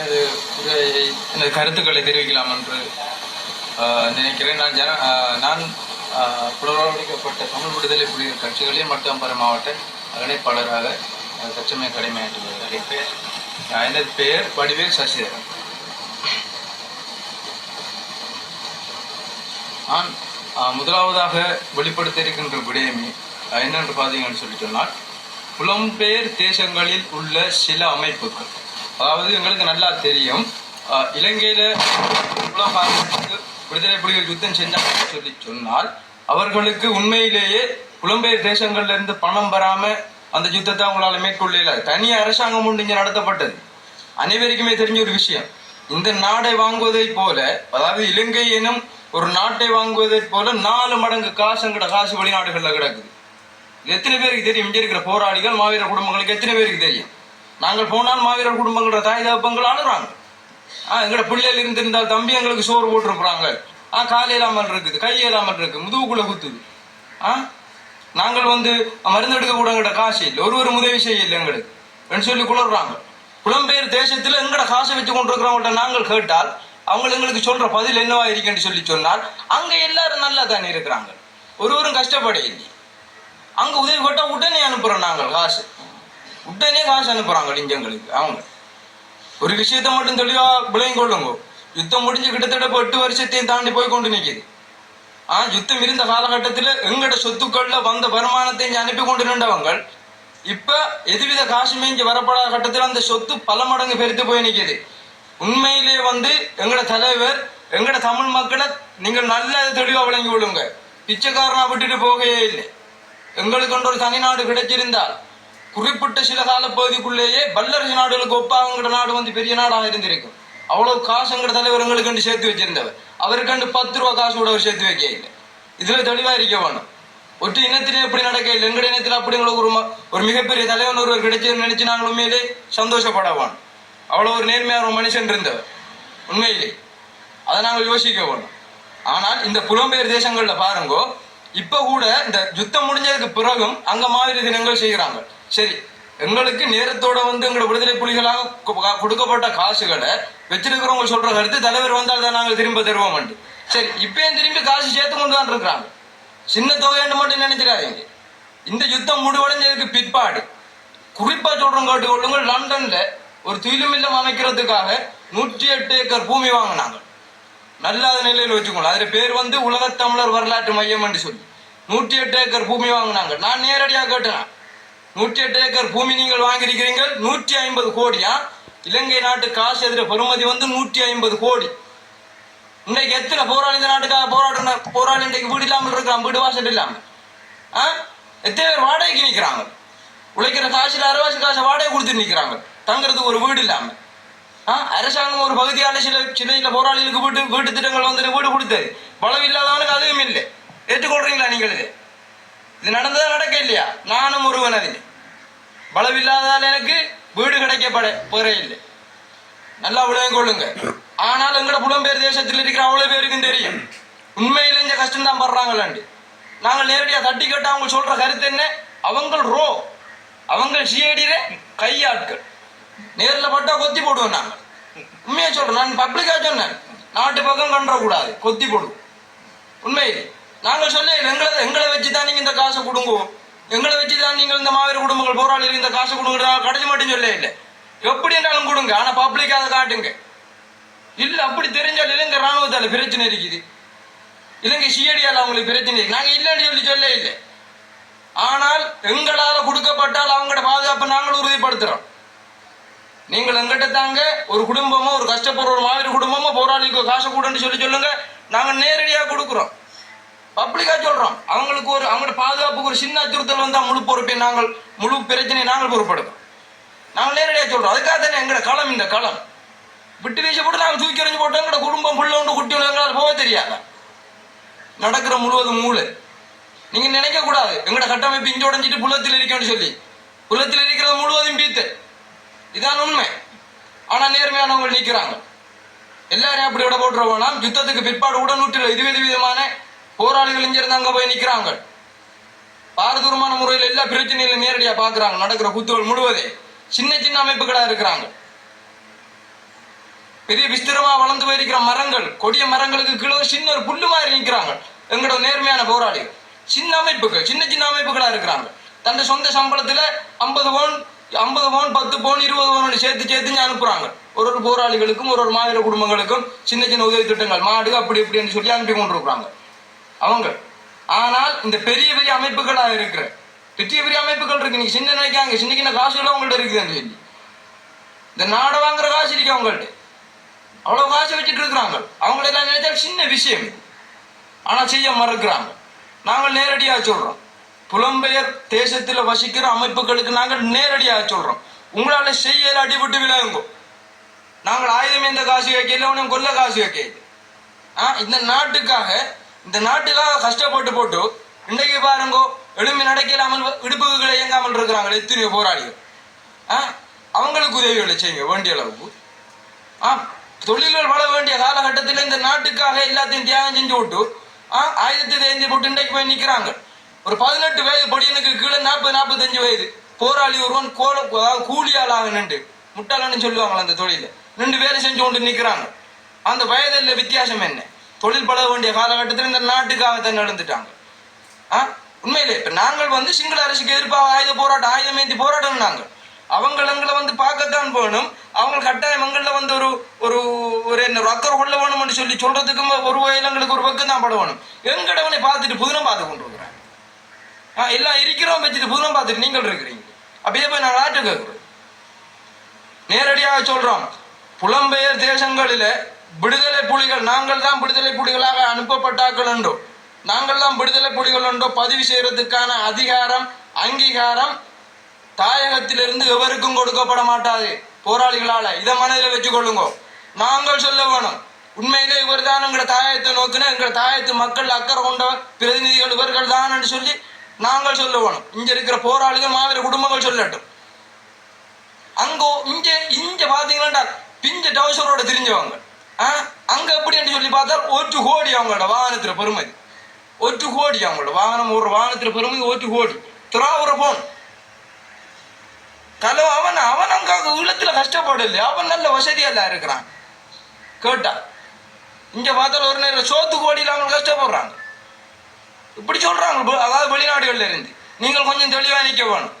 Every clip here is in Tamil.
எனது எனது கருத்துக்களை தெரிவிக்கலாம் என்று நினைக்கிறேன். நான் ஜன நான் ஆஹ், தமிழ் விடுதலை புலிகள் கட்சிகளில் மட்டும்பர மாவட்ட இணைப்பாளராக ஆஹ், கடமையாற்றி வருகிறேன் எனது பெயர் வடிவேல் சசிதரன். நான் முதலாவதாக வெளிப்படுத்த இருக்கின்ற விடயமே என்னென்று பார்த்தீங்கன்னு சொல்லி சொன்னால் புலம்பெயர் தேசங்களில் உள்ள சில அமைப்புகள். அதாவது எங்களுக்கு நல்லா தெரியும். இலங்கையில் இலங்கையில விடுதலை புலிகள் யுத்தம் செஞ்சாங்க சொல்லி சொன்னால் அவர்களுக்கு உண்மையிலேயே புலம்பெயர் தேசங்கள்ல இருந்து பணம் பெறாம அந்த யுத்தத்தை அவங்களால மேற்கொள்ள இல்லாது தனி அரசாங்கம் ஒன்று இங்கே நடத்தப்பட்டது. அனைவருக்குமே தெரிஞ்ச ஒரு விஷயம். இந்த நாடை வாங்குவதைப் போல அதாவது இலங்கை எனும் ஒரு நாட்டை வாங்குவதைப் போல நாலு மடங்கு காசுங்கிற காசு வெளிநாடுகள்ல கிடக்குது. இது எத்தனை பேருக்கு தெரியும்? இங்கே இருக்கிற போராளிகள் மாவீர குடும்பங்களுக்கு எத்தனை பேருக்கு தெரியும்? நாங்கள் போனால் மாவீரர் குடும்பங்கள தாய் தகப்பங்கள் அழுறாங்க ஆ எங்கட பிள்ளைகள் இருந்திருந்தால் தம்பி எங்களுக்கு சோறு போட்டிருக்கிறாங்க ஆ கால் இல்லாமல் இருக்குது கை இல்லாமல் இருக்கு முதுகுக்குள்ள குத்துது. ஆ நாங்கள் வந்து மருந்து எடுக்க கூட எங்கட காசு இல்லை. ஒரு ஒரு உதவி செய்ய இல்லை எங்களுக்கு. என்று சொல்லி குளர்றாங்க புலம்பெயர் தேசத்துல எங்கட காசை வச்சு கொண்டிருக்கிறவங்கள்ட்ட நாங்கள் கேட்டால் அவங்க எங்களுக்கு சொல்ற பதில் என்னவா இருக்குன்னு சொல்லி சொன்னால் அங்க எல்லாரும் நல்லா தானே இருக்கிறாங்க. ஒருவரும் கஷ்டப்பட இல்லை அங்க உதவி கேட்டா உடனே அனுப்புறோம் நாங்கள் காசு. உடனே காசு அனுப்புறாங்க இஞ்சங்களுக்கு அவங்க. ஒரு விஷயத்தை மட்டும் தெளிவா விளையும் கொள்ளுங்க. யுத்தம் முடிஞ்சு கிட்டத்தட்ட இப்போ எட்டு வருஷத்தையும் தாண்டி போய் கொண்டு நிற்கிது ஆ யுத்தம் இருந்த காலகட்டத்தில் எங்கட சொத்துக்கள்ல வந்த வருமானத்தை இங்கே அனுப்பி கொண்டு நின்றவங்க இப்ப எதுவித காசுமே இங்கே வரப்படாத கட்டத்தில் அந்த சொத்து பல மடங்கு பெருத்து போய் நிற்கிது உண்மையிலே வந்து எங்கட தலைவர் எங்கட தமிழ் மக்களை நீங்கள் நல்ல தெளிவாக விளங்கி கொள்ளுங்க. பிச்சைக்காரனா விட்டுட்டு போகவே இல்லை. எங்களுக்கு ஒரு தனி நாடு கிடைச்சிருந்தால் குறிப்பிட்ட சில கால பகுதிக்குள்ளேயே வல்லரசு நாடுகளுக்கு ஒப்பாங்கிற நாடு வந்து பெரிய நாடாக இருந்திருக்கும். அவ்வளவு காசு எங்கட தலைவர் எங்களுக்கு சேர்த்து வச்சிருந்தவர். அவருக்கண்டு பத்து ரூபா காசு கூட அவர் சேர்த்து வைக்க இல்லை. இதுல தெளிவா இருக்க வேணும். ஒற்று இனத்திலே எப்படி நடக்க இல்லை. எங்கட இனத்தில் அப்படி ஒரு ஒரு மிகப்பெரிய தலைவன் ஒருவர் கிடைச்சது நினைச்சு நாங்கள் உண்மையிலே சந்தோஷப்பட வேணும். அவ்வளவு ஒரு நேர்மையான ஒரு மனுஷன் இருந்தவர். உண்மையிலே. அதை நாங்கள் யோசிக்க வேணும். ஆனால் இந்த புலம்பெயர் தேசங்களில் பாருங்கோ இப்போ கூட இந்த யுத்தம் முடிஞ்சதுக்கு பிறகும் அங்கே மாவீர தினங்கள் செய்கிறாங்க. சரி எங்களுக்கு நேரத்தோட வந்து எங்களோட விடுதலை புலிகளாக கொ- கொடுக்கப்பட்ட காசுகளை வச்சிருக்கிறவங்க சொல்ற கருத்து தலைவர் வந்தால் தான் நாங்கள் திரும்ப தருவோம் சரி இப்பயும் திரும்பி காசு சேர்த்து கொண்டு தான் இருக்கிறாங்க சின்ன தொகைன்னு மட்டும் நினைச்சிடாதீங்க இந்த யுத்தம் முடிவடைஞ்சதுக்கு பிற்பாடு குறிப்பா சொல்றோம் கேட்டு கொள்ளுங்கள் லண்டன்ல ஒரு துயிலும் இல்லம் அமைக்கிறதுக்காக நூற்றி எட்டு ஏக்கர் பூமி வாங்கினாங்க. நல்லாத நிலையில் வச்சுக்கோங்க. அதில் பேர் வந்து உலகத்தமிழர் வரலாற்று மையம் என்று சொல்லி. நூற்றி எட்டு ஏக்கர் பூமி வாங்கினாங்க. நான் நேரடியாக கேட்டேன்? நூற்றி எட்டு ஏக்கர் பூமி நீங்கள் வாங்கியிருக்கிறீர்கள் நூற்றி ஐம்பது கோடியா? இலங்கை நாட்டு காசு எதிர பெறுமதி வந்து நூற்றி ஐம்பது கோடி. இன்னைக்கு எத்தனை போராளி இந்த நாட்டுக்காக போராடுற போராளி இன்றைக்கு வீடு இல்லாமல் இருக்கிறான் வீடு வாசல் இல்லாமல். ஆ? எத்தனை பேர் வாடகைக்கு நிற்கிறாங்க உழைக்கிற காசில் அரைவாசி காசை வாடகை கொடுத்து நிற்கிறாங்க தங்குறதுக்கு ஒரு வீடு இல்லாமல். ஆ? அரசாங்கம் ஒரு பகுதியால் சில சில சில போராளிகளுக்கு வீட்டு வீட்டு திட்டங்கள் வந்து வீடு கொடுத்தது பலம் இல்லாதவனுக்கு அதுவும் இல்லை. ஏற்றுக்கொள்றீங்களா நீங்கள் இது? இது நடந்ததா நடக்க இல்லையா? நானும் ஒருவன் அதில். பலமில்லாதால் எனக்கு வீடு கிடைக்கப்பட போற இல்லை. நல்லா விளையம் கொள்ளுங்க. ஆனால் எங்கட புலம்பெயர் தேசத்தில் இருக்கிற அவ்வளவு பேருக்கும் தெரியும். உண்மையில இந்த கஷ்டம் தான் படுறாங்களாண்டு. நாங்கள் நேரடியாக தட்டி கேட்டா அவங்க சொல்ற கருத்து என்ன? அவங்கள் ரோ. அவங்க சிஐடியில கையாட்கள். நேரில் பட்டா கொத்தி போடுவோம் நாங்கள் உண்மையை சொல்றேன். நான் பப்ளிக்காக சொன்னேன். நாட்டு பக்கம் கண்டக்கூடாது கொத்தி போடுவோம். உண்மையிலே. நாங்கள் சொல்ல எங்களை எங்களை வச்சு தான் நீங்கள் இந்த காசை கொடுங்க. எங்களை வச்சு தான் நீங்கள் இந்த மாவீர குடும்பங்கள் போராளிகள் இந்த காசை கொடுங்க கடைசி மட்டும் சொல்ல இல்லை. எப்படி என்றாலும் கொடுங்க. ஆனால் பப்ளிக் அதை காட்டுங்க. இல்லை அப்படி தெரிஞ்சால் இலங்கை இராணுவத்தால் பிரச்சனை இருக்குது. இலங்கை சிஐடியால அவங்களுக்கு பிரச்சனை இருக்குது நாங்கள் இல்லைன்னு சொல்லி சொல்ல இல்லை. ஆனால் எங்களால் கொடுக்கப்பட்டால் அவங்களோட பாதுகாப்பை நாங்கள் உறுதிப்படுத்துகிறோம் நீங்கள் எங்கிட்ட தாங்க ஒரு குடும்பமோ ஒரு கஷ்டப்படுற ஒரு மாவீர குடும்பமோ போராளிக்கு காசு கொடுன்னு சொல்லி சொல்லுங்க. நாங்கள் நேரடியாக கொடுக்குறோம். பப்ளிக்கா சொல்றோம். அவங்களுக்கு ஒரு அவங்களோட பாதுகாப்புக்கு ஒரு சின்ன அச்சுறுத்தல் வந்தா முழு பொறுப்பை நாங்கள் முழு பிரச்சனையை நாங்கள் பொறுப்படுறோம் நாங்கள் நேரடியாக சொல்றோம். அதுக்காக தானே எங்களோட களம் இந்த களம். விட்டு வீச போட்டு நாங்கள் தூக்கி எறிஞ்சு போட்டோம். எங்களோட குடும்பம் புள்ள உண்டு குட்டி உள்ள எங்களால் போக தெரியாதா. நடக்கிற முழுவதும் மூளை. நீங்க நினைக்க கூடாது. எங்களோட கட்டமைப்பு இஞ்சு உடைஞ்சிட்டு புலத்தில் இருக்கணும்னு சொல்லி. புலத்தில் இருக்கிறது முழுவதும் பீத்து. இதான் உண்மை. ஆனா நேர்மையானவங்க நிற்கிறாங்க எல்லாரையும் அப்படி விட போட்டுற யுத்தத்துக்கு பிற்பாடு உடனூற்றில் இருபது விதமான போராளிகள் இங்கிருந்து அங்க போய் நிக்கிறாங்க. பாரதூரமான முறையில் எல்லா பிரச்சனைகளும் நேரடியா பாக்குறாங்க நடக்கிற குத்துகள் முழுவதே சின்ன சின்ன அமைப்புகளா இருக்கிறாங்க. பெரிய விஸ்திரமா வளர்ந்து போயிருக்கிற மரங்கள் கொடிய மரங்களுக்கு கீழே சின்ன ஒரு புல்லு மாதிரி நிற்கிறாங்க. எங்களோட நேர்மையான போராளிகள். சின்ன அமைப்புகள் சின்ன சின்ன அமைப்புகளா இருக்கிறாங்க. தன் சொந்த சம்பளத்துல ஐம்பது பவுன் ஐம்பது பவுன் பத்து பவுன் இருபது பவுன் சேர்த்து சேர்த்து அனுப்புறாங்க. ஒரு ஒரு போராளிகளுக்கும் ஒரு ஒரு மாநில குடும்பங்களுக்கும் சின்ன சின்ன உதவி திட்டங்கள் மாடு அப்படி இப்படின்னு சொல்லி அனுப்பி கொண்டிருக்கிறாங்க. அவங்க ஆனால் இந்த பெரிய பெரிய அமைப்புகளாக இருக்கிற பெரிய பெரிய அமைப்புகள் இருக்கு. நீங்க சின்ன நினைக்காங்க. சின்ன சின்ன காசுகளும் அவங்கள்ட்ட இருக்குதுன்னு சொல்லி. இந்த நாடை வாங்குற காசு இருக்கு அவங்கள்ட்ட அவ்வளவு காசு வச்சுட்டு இருக்கிறாங்க. அவங்களெல்லாம் நினைச்சா சின்ன விஷயம் இது. ஆனா செய்ய மறுக்கிறாங்க. நாங்கள் நேரடியா சொல்றோம். புலம்பெயர் தேசத்துல வசிக்கிற அமைப்புகளுக்கு நாங்கள் நேரடியா சொல்றோம். உங்களால செய்யல அடிபட்டு விலகுங்கோ. நாங்கள் ஆயுதம் எந்த காசு வைக்கல உனக்கு கொல்ல காசு வைக்க ஆ இந்த நாட்டுக்காக இந்த நாட்டுக்காக கஷ்டப்பட்டு போட்டு இன்றைக்கு பாருங்கோ எழும்பி நடக்கலாமல் இடுப்புகளை இயங்காமல் இருக்கிறாங்க எத்தனையோ போராளிகள். ஆ? அவங்களுக்கு உதவிகளை செய்யுங்க வேண்டிய அளவுக்கு. ஆ? தொழில்கள் வளர வேண்டிய காலகட்டத்தில் இந்த நாட்டுக்காக எல்லாத்தையும் தியாகம் செஞ்சு விட்டு ஆ? ஆயுதத்தை தேர்ந்து போட்டு இன்றைக்கு போய் நிற்கிறாங்க. ஒரு பதினெட்டு வயது பொடியனுக்கு கீழே நாற்பது நாற்பத்தஞ்சு வயது. போராளி ஒருவன் கோல அதாவது கூலியாளாக நின்று முட்டாளன்னு சொல்லுவாங்களா அந்த தொழில. நின்று வேலை செஞ்சு கொண்டு நிற்கிறாங்க. அந்த வயதில் வித்தியாசம் என்ன? தொழில் பழக வேண்டிய காலகட்டத்தில் இந்த நாட்டுக்காக தான் நடந்துட்டாங்க. ஆ? உண்மையிலே இப்ப நாங்கள் வந்து சிங்கள அரசுக்கு எதிர்ப்பாக ஆயுத போராட்டம் ஆயுதம் ஏந்தி போராட்டம் நாங்கள் அவங்க எங்களை வந்து பார்க்கத்தான் போகணும் அவங்க கட்டாயம் எங்களில் வந்து ஒரு ஒரு ஒரு என்ன ஒரு கொள்ள வேணும்னு சொல்லி சொல்றதுக்கும் ஒரு வகையில் எங்களுக்கு ஒரு பக்கம் தான் பட வேணும். எங்கடவனை பார்த்துட்டு புதினம் பார்த்து கொண்டு இருக்கிறேன். ஆ எல்லாம் இருக்கிறோம் வச்சுட்டு புதினம் பார்த்துட்டு நீங்கள் இருக்கிறீங்க. அப்படியே போய் நான் நாட்டு கேட்குறேன். நேரடியாக சொல்கிறோம் புலம்பெயர் தேசங்களில் விடுதலை புலிகள் நாங்கள் தான் விடுதலை புலிகளாக அனுப்பப்பட்டாக்கள் என்றோ நாங்கள் தான் விடுதலை புலிகள் உண்டோ பதிவு செய்யறதுக்கான அதிகாரம் அங்கீகாரம் தாயகத்திலிருந்து எவருக்கும் கொடுக்கப்பட மாட்டாது. போராளிகளால இதை மனதில் வச்சுக்கொள்ளுங்க. நாங்கள் சொல்ல வேணும் உண்மையிலே இவர் தான் எங்களை தாயத்தை நோக்கினா எங்களை தாயத்து மக்கள் அக்கறை கொண்ட பிரதிநிதிகள் இவர்கள் தான் என்று சொல்லி நாங்கள் சொல்ல வேணும். இங்க இருக்கிற போராளிகள் மாவீர குடும்பங்கள் சொல்லட்டும். அங்கோ இங்கே இங்க பாத்தீங்கன்னா பிஞ்ச டவுசரோட தெரிஞ்சவங்க. ஆ, எப்படி என்று சொல்லி பார்த்தா ஒற்று கோடி அவங்களோட வாகனத்துல பெருமதி ஒற்று கோடி அவங்களோட வாகனம் ஒரு வாகனத்துல பெருமதி ஒற்று கோடி. துறாவுற போன். கலோ அவன் அவன் அங்க ஈழத்துல கஷ்டப்படல. அவன் நல்ல வசதியெல்லாம் இருக்கிறான். கேட்டா. இங்க பார்த்தால ஒரு நேரம் சோத்து கோடியில் அவங்க கஷ்டப்படுறாங்க. இப்படி சொல்றாங்க. அதாவது வெளிநாடுகள்ல இருந்து. நீங்கள் கொஞ்சம் தெளிவாக நிற்க வேணும்.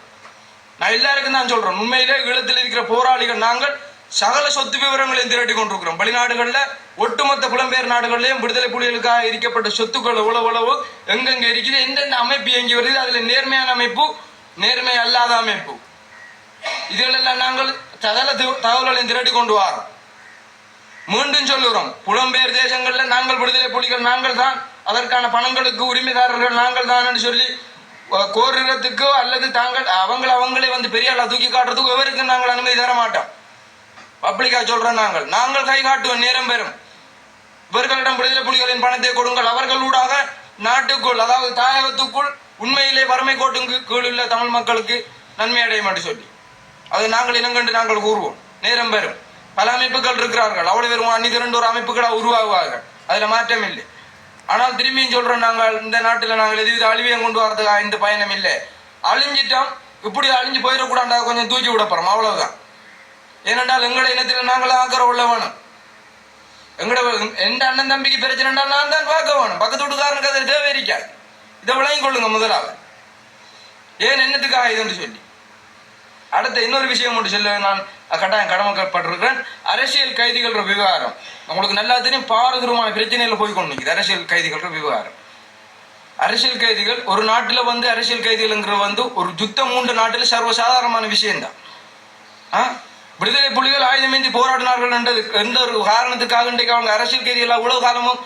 நான் எல்லாருக்கும் தான் சொல்றேன். உண்மையிலே ஈழத்தில் இருக்கிற போராளிகள் நாங்கள் சகல சொத்து விவரங்களையும் திரட்டி கொண்டிருக்கிறோம். வெளிநாடுகளில் ஒட்டுமொத்த புலம்பெயர் நாடுகள்லயும் விடுதலை புலிகளுக்காக இருக்கப்பட்ட சொத்துக்கள் உளவு உழவு எங்கெங்க இருக்குது எந்தெந்த அமைப்பு இயங்கி வருது அதில் நேர்மையான அமைப்பு நேர்மை அல்லாத அமைப்பு. இதுகளெல்லாம் நாங்கள் சகல தகவல்களையும் திரட்டி கொண்டு வரோம். மீண்டும் சொல்லுகிறோம் புலம்பெயர் தேசங்களில் நாங்கள் விடுதலை புலிகள் நாங்கள் தான் அதற்கான பணங்களுக்கு உரிமைதாரர்கள் நாங்கள் தான் சொல்லி கோருகிறதுக்கோ அல்லது தாங்கள் அவங்களை அவங்களே வந்து பெரிய ஆளா தூக்கி காட்டுறதுக்கோ எவருக்கும் நாங்கள் அனுமதி தர மாட்டோம். பப்ளிக்கா சொல்றோம் நாங்கள். நாங்கள் கை காட்டுவோம் நேரம் பெறும். இவர்களிடம் விடுதலை புலிகளின் பணத்தை கொடுங்கள். அவர்களூடாக நாட்டுக்குள் அதாவது தாயகத்துக்குள் உண்மையிலே வறுமை கோட்டுக்கு கீழுள்ள தமிழ் மக்களுக்கு நன்மை அடையும் என்று சொல்லி. அது நாங்கள் இனங்கண்டு நாங்கள் கூறுவோம். நேரம் பெறும். பல அமைப்புகள் இருக்கிறார்கள். அவ்வளவு பேரும் அன்னி திரண்டு ஒரு அமைப்புகளாக உருவாகுவார்கள். அதுல மாற்றம் இல்லை. ஆனால் திரும்பியும் சொல்றோம் நாங்கள் இந்த நாட்டில் நாங்கள் எதுவித அழிவையும் கொண்டு வரதுக்காக இந்த பயணம் இல்லை. அழிஞ்சிட்டோம். இப்படி அழிஞ்சு போயிடக்கூடாண்டா கொஞ்சம் தூக்கி விட அவ்வளவுதான். ஏனென்றால் எங்களை இனத்தில் நாங்கள் ஆக்கிரம் உள்ள வேணும் எங்கட எந்த அண்ணன் தம்பிக்கு பிரச்சனைடா நான் தான் பார்க்க வேணும் பக்கத்து வீட்டுக்காரனுக்கு அது தேவை இருக்காது. இதை விளங்கிக் கொள்ளுங்க முதலாவது. ஏன் என்னத்துக்காக இதுன்னு சொல்லி. அடுத்த இன்னொரு விஷயம் ஒன்று சொல்ல நான் கட்டாயம் கடமைப்பட்டிருக்கிறேன். அரசியல் கைதிகளோட விவகாரம். உங்களுக்கு நல்லா தெரியும் பாரதூரமான பிரச்சனையில் போய் கொண்டு நிற்குது அரசியல் கைதிகளோட விவகாரம். அரசியல் கைதிகள் ஒரு நாட்டில் வந்து அரசியல் கைதிகள்ங்கிற வந்து ஒரு யுத்தம் மூன்று நாட்டில் சர்வசாதாரணமான விஷயம்தான். ஆ? விடுதலை புலிகள் ஆயுதமின்றி போராடினார்கள் என்றது எந்த ஒரு காரணத்துக்காக இன்றைக்கு அவங்க அரசியல் கைதிகளாக உலக காலமும்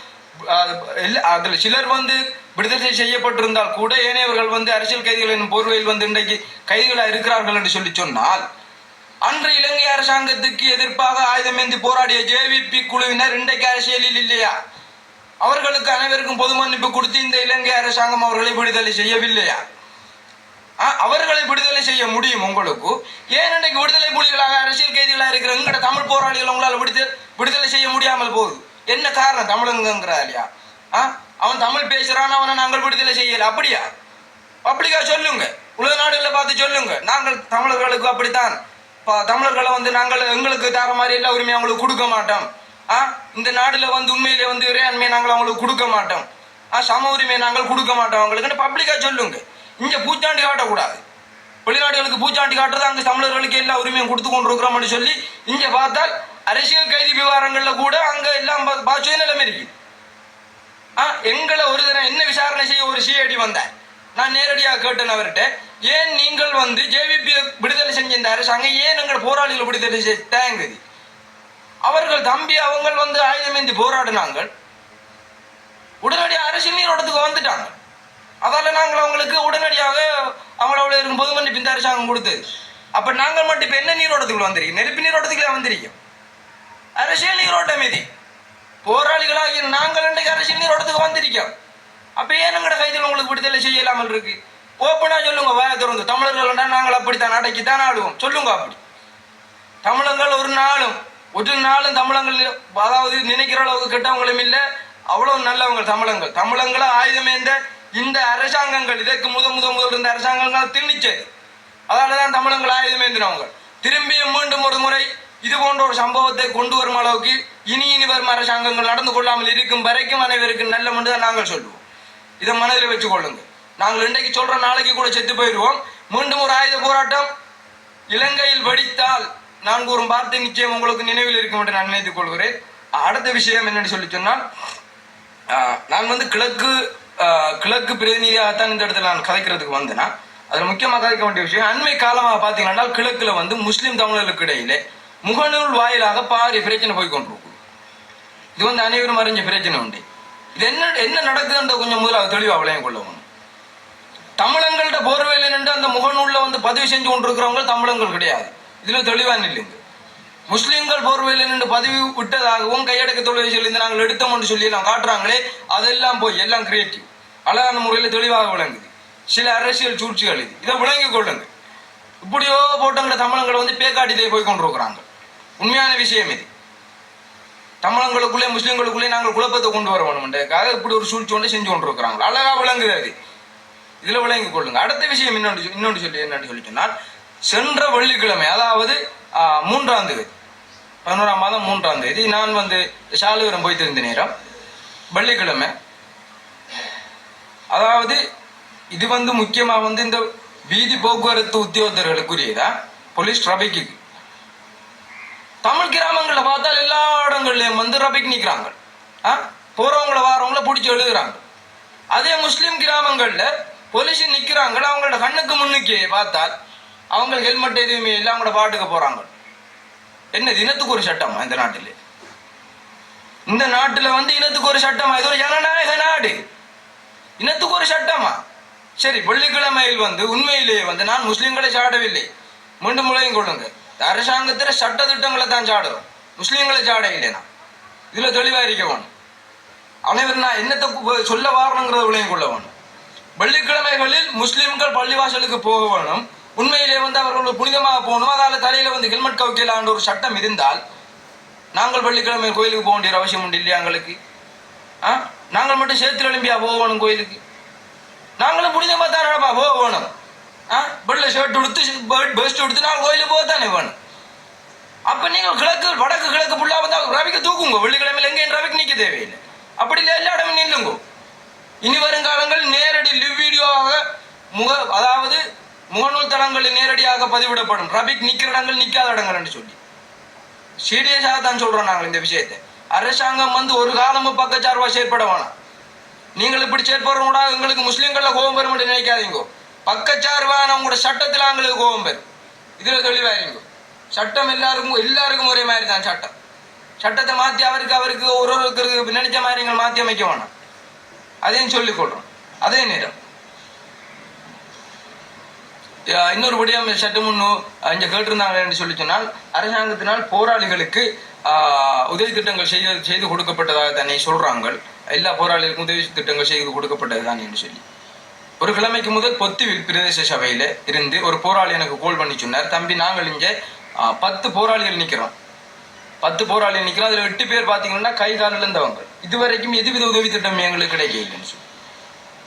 அதில் சிலர் வந்து விடுதலை செய்யப்பட்டிருந்தால் கூட ஏனையவர்கள் வந்து அரசியல் கைதிகள் என்னும் போர்வையில் வந்து இன்றைக்கு கைதிகளாக இருக்கிறார்கள் என்று சொல்லி சொன்னால் அன்று இலங்கை அரசாங்கத்துக்கு எதிர்ப்பாக ஆயுதமேந்தி போராடிய ஜேவிபி குழுவினர் இன்றைக்கு அரசியலில் இல்லையா? அவர்களுக்கு அனைவருக்கும் பொது மன்னிப்பு கொடுத்து இந்த இலங்கை அரசாங்கம் அவர்களை விடுதலை செய்யவில்லையா? அவர்களை விடுதலை செய்ய முடியும் உங்களுக்கு. ஏன் இன்றைக்கு விடுதலை புலிகளாக அரசியல் கைதிகளாக இருக்கிற எங்கட தமிழ் போராளிகள் உங்களால் விடுதலை விடுதலை செய்ய முடியாமல் போகுது? என்ன காரணம் தமிழங்கிறா இல்லையா ஆ அவன் தமிழ் பேசுறான் அவனை நாங்கள் விடுதலை செய்யல. அப்படியா? அப்படிக்கா சொல்லுங்க. உலக நாடுகளை பார்த்து சொல்லுங்க. நாங்கள் தமிழர்களுக்கு அப்படித்தான். ப- தமிழர்களை வந்து நாங்கள் எங்களுக்கு தர மாதிரி எல்லா உரிமையும் அவங்களுக்கு கொடுக்க மாட்டோம். ஆ இந்த நாட்டில் வந்து உண்மையிலே வந்து இறையாண்மையை நாங்கள் அவங்களுக்கு கொடுக்க மாட்டோம். ஆ சம உரிமையை நாங்கள் கொடுக்க மாட்டோம். அவங்களுக்குன்னு பப்ளிக்கா சொல்லுங்க. இங்கே பூச்சாண்டி காட்டக்கூடாது. வெளிநாடுகளுக்கு பூச்சாண்டி காட்டுறது அங்கே தமிழர்களுக்கு எல்லா உரிமையும் கொடுத்து கொண்டிருக்கிறோம்னு சொல்லி இங்கே பார்த்தால் அரசியல் கைதி விவகாரங்களில் கூட அங்கே எல்லாம் பா- பா- இருக்கு. ஆ எங்களை ஒரு தினம் என்ன விசாரணை செய்ய ஒரு சிஐடி வந்தார்? நான் நேரடியாக கேட்டேன் அவர்கிட்ட. ஏன் நீங்கள் வந்து ஜேவிபி விடுதலை செஞ்ச இந்த அரசாங்கம் ஏன் எங்கள் போராளிகளை விடுதலை செய் தேங்குது அவர்கள் தம்பி அவங்க வந்து ஆயுதமேந்தி போராடினாங்க. உடனடியாக அரசியல் நீரோட்டத்துக்கு வந்துட்டாங்க. அதால நாங்கள் அவங்களுக்கு உடனடியாக அவங்களோட இருக்கும் பொது மன்னிப்பு கொடுத்து அப்போ அப்ப நாங்கள் மட்டும் இப்ப என்ன நீரோட்டத்துக்குள்ள வந்திருக்கோம் நெருப்பு நீரோட்டத்துக்குள்ள வந்திருக்கோம் அரசியல் நீரோட்டம் இது. போராளிகளாகி நாங்கள் இன்றைக்கு அரசியல் நீரோட்டத்துக்கு வந்திருக்கோம். அப்ப ஏன் எங்கட கைதில் உங்களுக்கு விடுதலை செய்யலாமல் இருக்கு? ஓப்பனா சொல்லுங்க வாய திறந்து. தமிழர்கள் நாங்கள் அப்படித்தான் அடக்கித்தான் ஆடுவோம். சொல்லுங்க அப்படி. தமிழங்கள் ஒரு நாளும் ஒரு நாளும் தமிழங்கள் அதாவது நினைக்கிற அளவுக்கு கெட்டவங்களும் இல்லை. அவ்வளவு நல்லவங்க தமிழங்கள் தமிழங்களை ஆயுதமேந்த இந்த அரசாங்கங்கள் இதற்கு முத முத முதல் இருந்த அரசாங்கங்கள் திணிச்சது அதனாலதான் தமிழங்கள் ஆயுதமேந்தினவங்க திரும்பியும் மீண்டும் ஒரு முறை இது போன்ற ஒரு சம்பவத்தை கொண்டு வரும் அளவுக்கு இனி இனி வரும் அரசாங்கங்கள் நடந்து கொள்ளாமல் இருக்கும் வரைக்கும் அனைவருக்கும் நல்ல என்று தான் நாங்கள் சொல்லுவோம். இதை மனதில் வச்சு கொள்ளுங்க. நாங்கள் இன்றைக்கு சொல்ற நாளைக்கு கூட செத்து போயிடுவோம். மீண்டும் ஒரு ஆயுத போராட்டம். இலங்கையில் வெடித்தால் நான் கூறும் வார்த்தை நிச்சயம் உங்களுக்கு நினைவில் இருக்கும் என்று நான் நினைத்துக் கொள்கிறேன். அடுத்த விஷயம் என்னன்னு சொல்லி சொன்னால் நான் வந்து கிழக்கு கிழக்கு பிரதிநிதியாகத்தான் இந்த இடத்துல நான் கதைக்கிறதுக்கு வந்தேன்னா அதில் முக்கியமாக கதைக்க வேண்டிய விஷயம் அண்மை காலமாக பார்த்தீங்கன்னா கிழக்கில் வந்து முஸ்லீம் தமிழர்களுக்கு இடையிலே முகநூல் வாயிலாக பாரி பிரச்சனை போய் கொண்டிருக்கும். இது வந்து அனைவரும் அறிஞ்ச பிரச்சனை உண்டு. இது என்ன என்ன நடக்குதுன்ற கொஞ்சம் முதல்ல தெளிவாக விளையம் கொள்ளவும். தமிழங்கள்ட்ட போர்வையில் நின்று அந்த முகநூலில் வந்து பதிவு செஞ்சு கொண்டிருக்கிறவங்க தமிழங்கள் கிடையாது. இதில் தெளிவாக இல்லைங்க முஸ்லிம்கள் போர்வையில் நின்று பதிவு விட்டதாகவும் கையடக்க தொழிலை இருந்து நாங்கள் எடுத்தோம் என்று சொல்லி எல்லாம் காட்டுறாங்களே அதெல்லாம் போய் எல்லாம் கிரியேட்டிவ் அழகான முறையில் தெளிவாக விளங்குது. சில அரசியல் சூழ்ச்சிகள் இது. இதை விளங்கி கொள்ளுங்க இப்படியோ போட்டங்கிற தமிழங்களை வந்து பேக்காட்டிலே போய் கொண்டிருக்கிறாங்க. உண்மையான விஷயம் இது. தமிழங்களுக்குள்ளே முஸ்லீம்களுக்குள்ளே நாங்கள் குழப்பத்தை கொண்டு வர வேணும்ன்றதுக்காக இப்படி ஒரு சூழ்ச்சி ஒன்று செஞ்சு கொண்டிருக்கிறாங்க. அழகாக விளங்குது அது. இதில் விளங்கி கொள்ளுங்க அடுத்த விஷயம் இன்னொன்று இன்னொன்று சொல்லி என்னன்னு சொல்லி சொன்னால் சென்ற வெள்ளிக்கிழமை அதாவது மூன்றாம் தேதி பதினோராம் மாதம் மூன்றாம் தேதி நான் வந்து சாலுவரம் போயிட்டு இருந்த நேரம் வெள்ளிக்கிழமை. அதாவது இது வந்து முக்கியமாக வந்து இந்த வீதி போக்குவரத்து உத்தியோகத்தர்களுக்குரியதா? போலீஸ் ரபிக்கு தமிழ் கிராமங்களில் பார்த்தால் எல்லா இடங்கள்லையும் வந்து ரபிக் நிற்கிறாங்க ஆ? போகிறவங்கள வாரவங்கள பிடிச்சி எழுதுறாங்க. அதே முஸ்லீம் கிராமங்களில் போலீஸ் நிற்கிறாங்க அவங்களோட கண்ணுக்கு முன்னுக்கே பார்த்தால் அவங்க ஹெல்மெட் எதுவுமே இல்லை அவங்களோட பாட்டுக்கு போகிறாங்க என்ன இனத்துக்கு ஒரு சட்டமா இந்த நாட்டில்? இந்த நாட்டில் வந்து இனத்துக்கு ஒரு சட்டமா? இது ஒரு ஜனநாயக நாடு. இனத்துக்கு ஒரு சட்டமா? சரி வெள்ளிக்கிழமையில் வந்து உண்மையிலேயே வந்து நான் முஸ்லீம்களை சாடவில்லை. மீண்டும் முளையும் கொள்ளுங்க. அரசாங்கத்தில் சட்ட திட்டங்களை தான் சாடுறோம். முஸ்லீம்களை சாட இல்லைனா இதில் தெளிவாக இருக்க வேணும். அனைவரும் நான் என்னத்தை சொல்ல வாரணுங்கிறத விளையும் கொள்ள வேணும். வெள்ளிக்கிழமைகளில் முஸ்லீம்கள் பள்ளிவாசலுக்கு போக வேணும். உண்மையிலே வந்து அவர்கள் புனிதமாக போகணும். அதால் தலையில் வந்து ஹெல்மெட் கவுக்கலான்ற ஒரு சட்டம் இருந்தால் நாங்கள் வெள்ளிக்கிழமை கோயிலுக்கு போக வேண்டிய அவசியம் உண்டு இல்லையா எங்களுக்கு? ஆ? நாங்கள் மட்டும் சேத்துல எழும்பியா போகணும் கோயிலுக்கு? நாங்களும் புனிதமாக தான் நடப்பா ஆ? பெட்டில் ஷர்ட் உடுத்து பெஸ்ட் உடுத்து நாங்கள் கோயிலுக்கு போக தானே வேணும். அப்போ நீங்கள் கிழக்கு வடக்கு கிழக்கு புள்ளா வந்து ரவிக்கு தூக்குங்க. வெள்ளிக்கிழமையில் எங்கேயும் ரவிக்கு நிற்க தேவையில்லை. அப்படி இல்லை எல்லா இடமும் நில்லுங்க. இனி வருங்காலங்கள் நேரடி லிவ் வீடியோவாக முக அதாவது முகநூல் தளங்களில் நேரடியாக பதிவிடப்படும். ரபிக் நிக்கிற இடங்கள் நிக்காத இடங்கள்னு சொல்லி. சீரியஸாக தான் சொல்றோம் நாங்கள் இந்த விஷயத்தை. அரசாங்கம் வந்து ஒரு காலமும் பக்கச்சார்பா செயற்பட வேணாம். நீங்கள் இப்படி செயற்படுற கூட எங்களுக்கு முஸ்லீம்களில் கோபம் பெறும் என்று நினைக்காதீங்க. பக்கச்சார்பான உங்களோட சட்டத்தில் எங்களுக்கு கோபம் பெறும் இதுல தெளிவாயிருங்க. சட்டம் எல்லாருக்கும் எல்லாருக்கும் ஒரே மாதிரி தான் சட்டம். சட்டத்தை மாத்தி அவருக்கு அவருக்கு ஒரு ஒருத்தருக்கு நினைச்ச மாதிரி நீங்கள் மாத்தி அமைக்க வேணாம். அதையும் சொல்லிக் கொள்றோம். அதே நேரம் இன்னொரு விடயம் சற்று முன்னு இங்க கேட்டிருந்தாங்க என்று சொல்லி சொன்னால் அரசாங்கத்தினால் போராளிகளுக்கு உதவி திட்டங்கள் செய்து செய்து கொடுக்கப்பட்டதாக தானே சொல்றாங்க எல்லா போராளிகளுக்கும் உதவி திட்டங்கள் செய்து கொடுக்கப்பட்டது தான் என்று சொல்லி. ஒரு கிழமைக்கு முதல் பொத்துவில் பிரதேச சபையில இருந்து ஒரு போராளி எனக்கு கோல் பண்ணி சொன்னார். தம்பி நாங்கள் இங்கே பத்து போராளிகள் நிற்கிறோம் பத்து போராளி நிற்கிறோம் அதில் எட்டு பேர் பார்த்தீங்கன்னா கை காலில் இருந்தவங்க இதுவரைக்கும் எதுவித உதவி திட்டம் எங்களுக்கு கிடைக்கலன்னு சொல்லி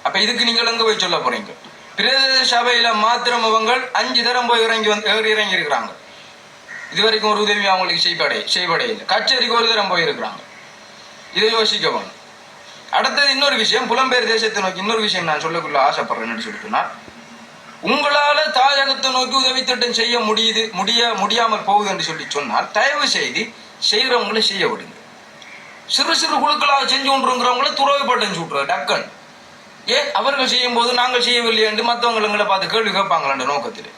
அப்போ இதுக்கு நீங்கள் எங்கே போய் சொல்ல போகிறீங்க பிரதேச சபையில மாத்திரம் அவங்க அஞ்சு தரம் போய் இறங்கி வந்து ஏறி இறங்கி இருக்கிறாங்க இதுவரைக்கும் ஒரு உதவி அவங்களுக்கு செய்படை செய்படையில் கச்சேரிக்கு ஒரு தரம் போயிருக்கிறாங்க இதை யோசிக்க வேணும். அடுத்தது இன்னொரு விஷயம் புலம்பெயர் தேசத்தை நோக்கி இன்னொரு விஷயம் நான் சொல்லக்குள்ள ஆசைப்படுறேன்னு சொல்லிட்டுனா உங்களால தாயகத்தை நோக்கி உதவி திட்டம் செய்ய முடியுது முடிய முடியாமல் போகுது என்று சொல்லி சொன்னால் தயவு செய்து செய்கிறவங்களை செய்ய விடுங்க. சிறு சிறு குழுக்களாக செஞ்சு கொண்டிருக்கிறவங்கள துறவு பட்டம் டக்கன் ஏன் அவர்கள் செய்யும் போது நாங்கள் செய்யவில்லை என்று மற்றவங்களை பார்த்து கேள்வி கேட்பாங்களன்ற நோக்கத்தில்.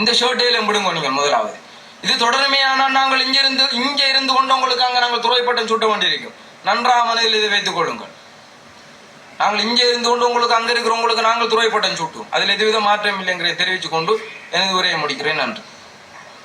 இந்த ஷர்ட்டையில் விடுங்க நீங்கள் முதலாவது. இது தொடர்மையானால் நாங்கள் இங்கிருந்து இங்கே இருந்து கொண்டு உங்களுக்கு அங்கே நாங்கள் துறைப்பட்டம் சுட்ட வேண்டியிருக்கும். நன்றாக மனதில் இதை வைத்துக் கொள்ளுங்கள். நாங்கள் இங்கே இருந்து கொண்டு உங்களுக்கு அங்கே இருக்கிறவங்களுக்கு நாங்கள் துறைப்பட்டம் சுட்டுவோம். அதில் எதுவித மாற்றம் இல்லைங்கிறத தெரிவித்து கொண்டு எனது உரையை முடிக்கிறேன். நன்றி.